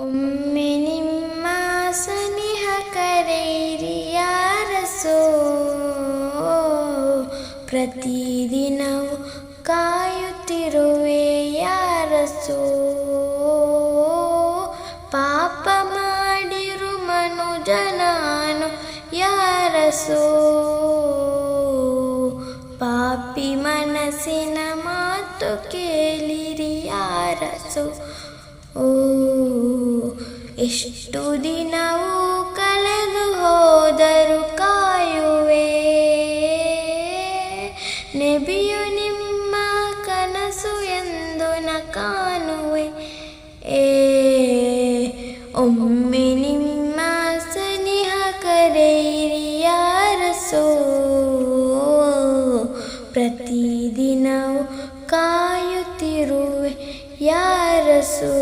ಒಮ್ಮೆ ನಿಮ್ಮ ಸನಿಹ ಕರೆಯಿರಿ ಯಾರಸೋ ಪ್ರತಿದಿನವು ಕಾಯುತ್ತಿರುವೆ ಯಾರಸೋ ಪಾಪ ಮಾಡಿರು ಮನುಜ ನಾನು ಯಾರಸೋ ಪಾಪಿ ಮನಸ್ಸಿನ ಮಾತು ಕೇಳಿರಿ ಯಾರಸೋ ಓ ಎಷ್ಟು ದಿನವೂ ಕಳೆದು ಹೋದರು ಕಾಯುವೆ ನೆಬಿಯು ನಿಮ್ಮ ಕನಸು ಎಂದು ನ ಕಾಣುವೆ ಏ ಒಮ್ಮೆ ನಿಮ್ಮ ಸನಿಹ ಕರೆಯಿರಿ ಯಾರಸೋ ಪ್ರತಿದಿನವೂ ಕಾಯುತ್ತಿರುವೆ ಯಾರಸೋ